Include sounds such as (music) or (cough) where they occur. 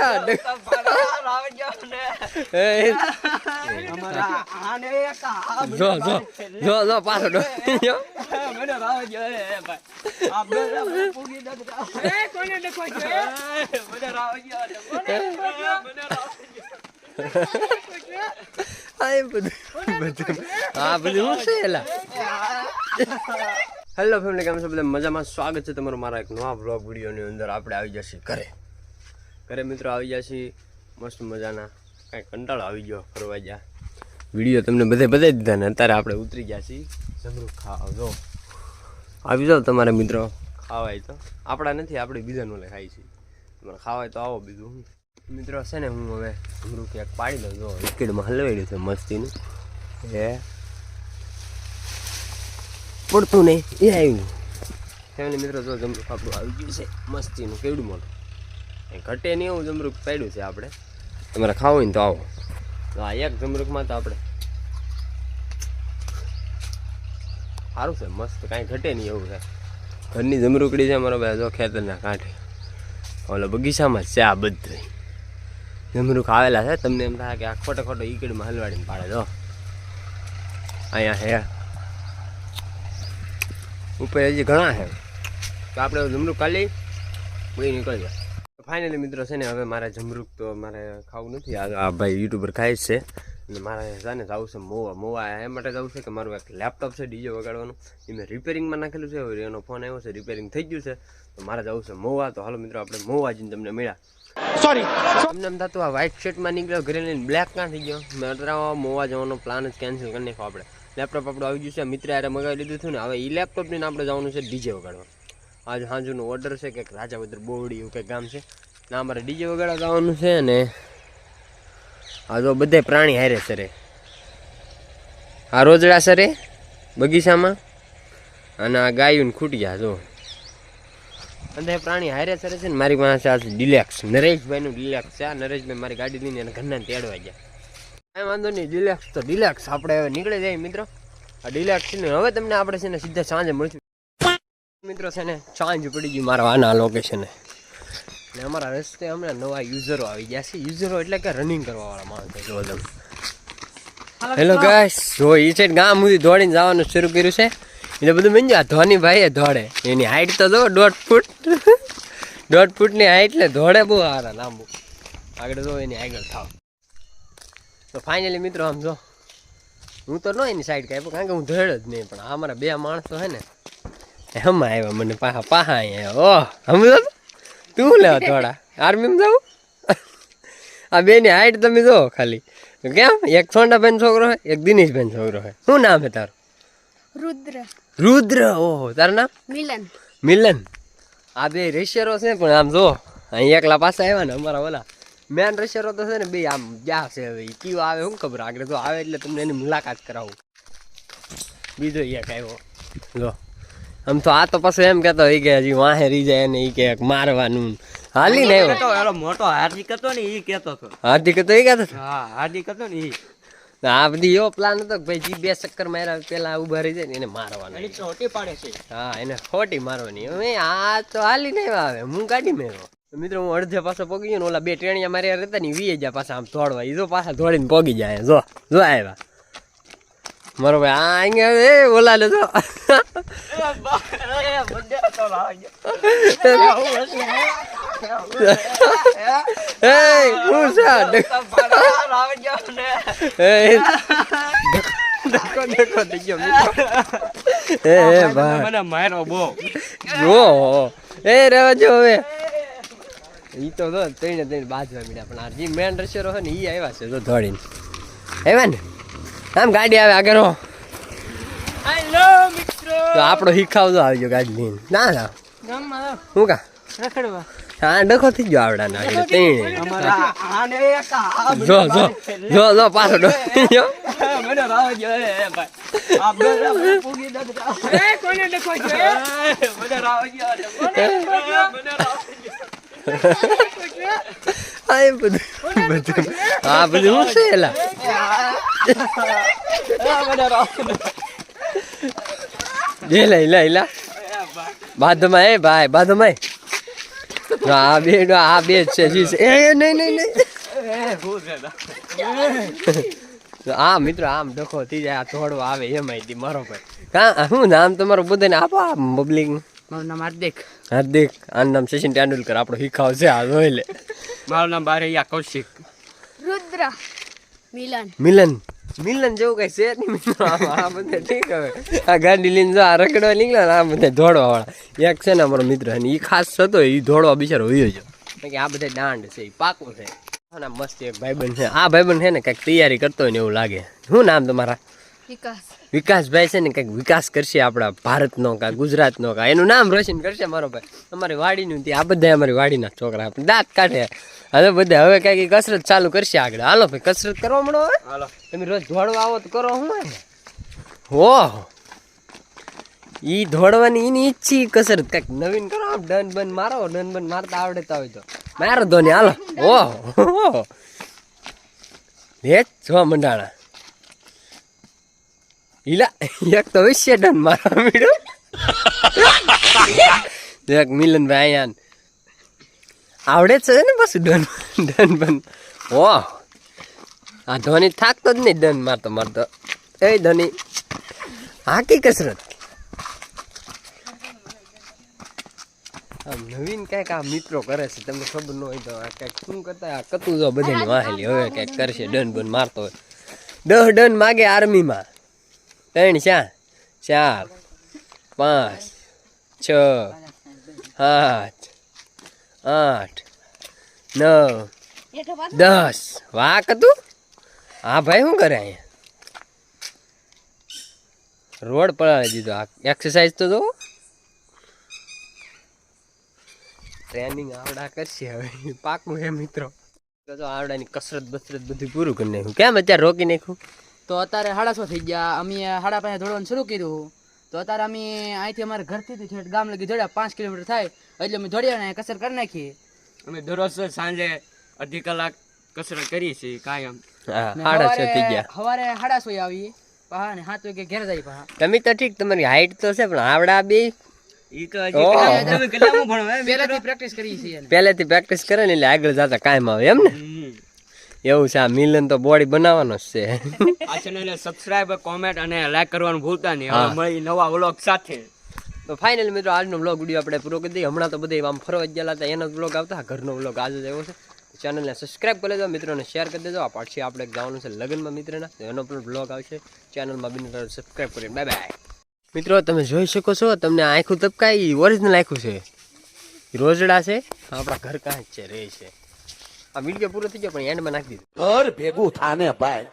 આ ડક- એ જો જો જો જો પાછો ડોસી (laughs) ગયો. (laughs) (laughs) આ એ બધું. બધું આ બધું હું છે એલા? હેલો ફેમિલી કેમ છો બધા? મજામાં? સ્વાગત છે તમારું મારા એક નવા બ્લોગ વિડીયોની અંદર. આપણે આવી જશે ઘરે. ઘરે મિત્રો આવી જશે. મસ્ત મજાના. કાંઈ કંટાળો આવી ગયો ફરવા જા વીડિયો તમને બધે બતાવી દીધા ને અત્યારે આપણે ઉતરી ગયા છીએ જમરૂ ખાવા, જો. આવી જાઓ તમારે મિત્રો. ખાવાય તો. આપણા નથી, આપણે બીજાનું લે ખાઈ છીએ તમારે ખાવાય તો આવો બીજું મિત્રો, છે ને હું હવે જમરૂ ક્યાંક પાડી દઉં, જો. વિકેટમાં હલવાડ્યું છે મસ્તીનું. એ પડતું નહીં. એ આવ્યું. ફેમિલી મિત્રો, જો જમરૂખ આપણું આવી ગયું છે. મસ્તીનું, કેવડું મોટું ઘટે નહીં એવું જમરૂખ પાડ્યું છે આપણે. તમારે ખાવું હોય ને તો આવો. આ એક જમરૂખમાં તો આપણે સારું છે, મસ્ત. કાંઈ ઘટે નહીં એવું છે. ઘરની જમરૂકડી છે મારો ભાઈ, જો ખેતરના કાંઠે. ઓલો બગીચામાં છે આ બધું. જમરૂખ આવેલા છે, તમને એમ થાય કે આ ખોટો ખોટો ઈકડીમાં હલવાડીને પાડે, જો. અહીંયા હે. ઉપર હજી ઘણા છે. તો આપણે જમરૂક કાલી બધી નીકળી ફાઇનલી મિત્રો છે ને હવે મારે જમરૂક તો મારે ખાવું નથી. આ ભાઈ યુટ્યુબર ખાય છે. અને મારે છે ને જવું છે મોવા. મોવા એ માટે જવું છે કે મારું એક લેપટોપ છે ડીજે વગાડવાનું. એ મેં રિપેરિંગમાં નાખેલું છે. હવે એનો ફોન આવ્યો છે રિપેરિંગ થઈ ગયું છે. તો મારે જવું છે મોવા. તો હાલો મિત્રો આપણે મોવા જઈને તમને મળ્યા. સોરી તમને એમ થતું આ વ્હાઇટ શર્ટમાં નીકળ્યો ઘરે લઈને બ્લેક ક્યાં થઈ ગયો? મેં અત્યારે મોવા જવાનો પ્લાન જ કેન્સલ કરી નાખ્યો આપણે. લેપટોપ આપણું આવી ગયું છે. મિત્ર યારે મગાવી લીધું હતું ને, હવે એ લેપટોપ ને આપણે જવાનું છે ડીજે વગાડવા. આજ હાંજુનો ઓર્ડર છે કે રાજાવદર બોવડી એવું કંઈક ગામ છે. ના, અમારે ડીજે વગાડવા જવાનું છે ને, આ જો બધે પ્રાણી હારે સરે આ રોજડા સરે બગીચામાં. અને આ ગાયું ને ગયા, જો. બધા પ્રાણી હારે સરે છે ને, મારી પાસે આ ડિલેક્સ. નરેશભાઈનું ડિલેક્સ છે. આ નરેશભાઈ મારી ગાડી લઈને એને ઘરના તેડવા ગયા. કાંઈ વાંધો નહીં ડિલેક્સ તો ડિલેક્સ આપણે હવે નીકળી જાય મિત્રો. આ ડિલેક્સ ને, હવે તમને આપણે છે ને સીધા સાંજે મળશું. મિત્રો છે ને, સાંજ પડી ગઈ મારા આના લોકેશને ને અમારા રસ્તે હમણાં નવા યુઝરો આવી ગયા છે. યુઝરો એટલે કે રનિંગ કરવાવાળા માણસો, જો તમે. હેલો ગાઈસ જો એ છે ગામ સુધી દોડીને જવાનું શરૂ કર્યું છે. એટલે બધું મેં આ ધોની ભાઈએ દોડે. એની હાઈટ તો જો દોઢ ફૂટ. (laughs) દોઢ ફૂટની હાઈટ એટલે દોડે બહુ સારા લાંબુ. આગળ જો એની આગળ થાવ. તો ફાઇનલી મિત્રો આમ જો હું તો ન એની સાઈડ કાપ્યો કારણ કે હું ધોડ જ નહીં પણ આ મારા બે માણસો છે ને હમણાં આવ્યા મને પાહા પાહા અહીંયા ઓહ સમજો તું લેવા થોડા આર્મીમાં જાઉં? આ બેની હાઈટ તમે જો ખાલી. કેમ? એક સોંડાબેન છોકરો હે એક દિનેશબેન છોકરો હે. શું નામ હે તારું? રુદ્ર. રુદ્ર ઓહો તારું નામ? મિલન. મિલન. આ બે રેશિયરો છે પણ આમ જો અહીં એકલા પાછા આવ્યા ને અમારા ઓલા. મેન રશિયરો તો છે ને બે આમ ગયા છે હવે. કયો આવે શું ખબર? આગળ તો આવે એટલે તમને એની મુલાકાત કરાવું. બીજો એક આવ્યો જો. આમ તો આ તો પછી એમ કહેતો હોય કે હજી વાહે રહી જાય ને એ કે મારવાનું. હાલી ને આવ્યો મોટો હાર્દિક હતો ને એ કેતો હતો. હાર્દિક હતો એ કહેતો હતો. હા હાર્દિક હતો ને એ આ બધી એવો પ્લાન હતો કે ભાઈ જી બે ચક્કર માર્યા પેલા ઊભા રહી જાય ને એને મારવાની. એની ચોટી પાડે છે. હા એને ખોટી મારવાની. હવે આ તો હાલી નહીં આવે. હું કાઢી મેળવો. મિત્રો હું અડધે પાછો પોગી ગયો ને ઓલા બે ટેણિયા મારી રહેતા ને વીએ ગયા પાછા આમ દોડવા એ જો પાછા દોડીને પોગી જાય જો જો આવ્યા મારો ભાઈ આ અહીંયા એ ઓલા ને જો એ જો રહેવા જો હવે ઈ તો તો ત્રણે ત્રણ બાજવા મળ્યા પણ આ જે મેન રશિયરો છે ને ઈ આવ્યા છે તો દોડીને આવ્યા ને? આમ ગાડી આવે આગળ હેલો મિત્રો. તો આપણો હિખાવજો આવજો ગાડી લઈને. ના ના. ગામમાં હું કા? રખડવા. હા ડખો થઈ ગયો આવડા આગળ ત્રણે. અમારા આને એક આ જો જો જો જો પાછો ડો મને રાવ જો એ ભાઈ. આ બે પૂગી દે એ કોને દેખો છે મને રાવ જો મને રાવ આ એ બધું બધું આ બધું શું છે એલા લે લઈ લઈ લા બાધમાં એ ભાઈ બાધમાં આ બે આ બે છે એ નહીં નહીં નહીં એ હું આ મિત્રો આમ ડખો થઈ જાય આ થોડો આવે એમાં માહિતી મારો ભાઈ કા શું નામ તમારું બધાને આપો આ પબ્લિક મારું નામ હાર્દિક. હાર્દિક આનું નામ સચિન તેંડુલકર આપણો હિખાવ છે આ જોઈ લે. મારું નામ બારૈયા કૌશિક. રુદ્ર મિલન. મિલન મિલન જેવું કઈ છે નહીં મિત્રો. આ બધા ઠીક હવે. આ ગાડી લઈને જો આ રખડવા નીકળ્યા આ બધા દોડવા વાળા એક છે ને અમારો મિત્ર અને એ ખાસ થતો એ દોડવા બિચારો હોયો છે કે આ બધા દાંડ છે એ પાકું છે. અને મસ્ત એક ભાઈબંધ છે. આ ભાઈબંધ છે ને કંઈક તૈયારી કરતો હોય ને એવું લાગે. શું નામ તમારા? વિકાસભાઈ છે ને કંઈક વિકાસ કરશે આપણા ભારતનો કા ગુજરાતનો કા એનું નામ રોશન કરશે મારો ભાઈ. અમારી વાડીનું તે આ બધા અમારી વાડીના છોકરા. આપણે દાંત કાઢે. હવે બધા હવે કાંઈક કસરત ચાલુ કરશે આગળ. હાલો ભાઈ કસરત કરવા મળો હવે. હાલો. તમે રોજ દોડવા આવો તો કરો હું ને હો. ઈ દોડવાની એની ઈચ્છી કસરત કંઈક નવીન કરો. આમ ડન બન મારો ડન બન મારતા આવડતા હોય તો. મારો ધોની હાલો. ઓહો લે જો મંડાણા. ઈલા એક તો વિશે ડન મારવા મીડું એક મિલનભાઈ આન આવડે છે ને બસ ડન ડન બન ઓહ આ ધોની થાકતો જ નહીં ડન મારતો મારતો એ ધોની હાકી કસરત આમ નવીન કંઈક આ મિત્રો કરે છે તમને ખબર ન હોય તો આ કંઈક શું કરતા આ કતું જો બધાની વાહેલી હવે કંઈક કરશે ડન બન મારતો હોય દહ ડન માગે આર્મીમાં ત્રણ ચાર ચાર, પાંચ, છ, સાત, આઠ, નવ, દસ. વાહ કતું હા ભાઈ, શું કરે અહીંયા? રોડ પડાવી દીધો. આ એક્સરસાઇઝ તો જો ટ્રેનિંગ આવડા કરશે હવે. પાકું હે મિત્રો. આવડાની કસરત બસરત બધું પૂરું કરી નાખ્યું કેમ અત્યારે રોકી નાખ્યું તો અત્યારે સાડા છ થઈ ગયા. અમે સાડા પાંચે દોડવાનું શરૂ કર્યું. તો અત્યારે અમે અહીંથી અમારા ઘરથી થી ગામ લગી દોડ્યા. પાંચ કિલોમીટર થાય. એટલે અમે દોડ્યા ને કસર કરી નાખી. અમે દરરોજ સાંજે અડધી કલાક કસરત કરીએ છીએ કાયમ. હા સાડા છ થઈ ગયા. સવારે સાડા છ આવી. પહા ને સાત વાગે ઘેર જાય પહા તમે તો ઠીક તમારી હાઈટ તો છે પણ આવડા બે? પહેલાથી પ્રેક્ટિસ કરી છીએ પહેલેથી પ્રેક્ટિસ કરે ને એટલે આગળ જતા કાયમ આવે એમ ને. એવું છે આ મિલન તો બોડી બનાવવાનો જ છે. આ ચેનલને સબસ્ક્રાઇબ કોમેન્ટ અને લાઈક કરવાનું ભૂલતા નહીં. હવે મળી નવા વ્લોગ સાથે. તો ફાઇનલ મિત્રો આજનો વ્લોગ વીડિયો આપણે પૂરો કરી દઈએ. હમણાં તો બધે આમ ફરવા ગયેલા હતા એનો વ્લોગ આવતા. ઘરનો વ્લોગ આજે જ આવ્યો છે. ચેનલને સબસ્ક્રાઇબ કરી દેજો મિત્રોને શેર કરી દેજો. આ પાછી આપણે જવાનું છે લગ્નમાં મિત્રના એનો પણ બ્લોગ આવશે. ચેનલમાં બિન સબસ્ક્રાઇબ કરી બાય બાય મિત્રો તમે જોઈ શકો છો તમને આખું તબકા એ ઓરિજિનલ આખું છે. રોજડા છે. આપણા ઘર કાંઈ છે રહે છે. આ વીડિયો પૂરો થઈ ગયો પણ એન્ડમાં નાખી દીધું. ઘર ભેગું થાને ભાઈ.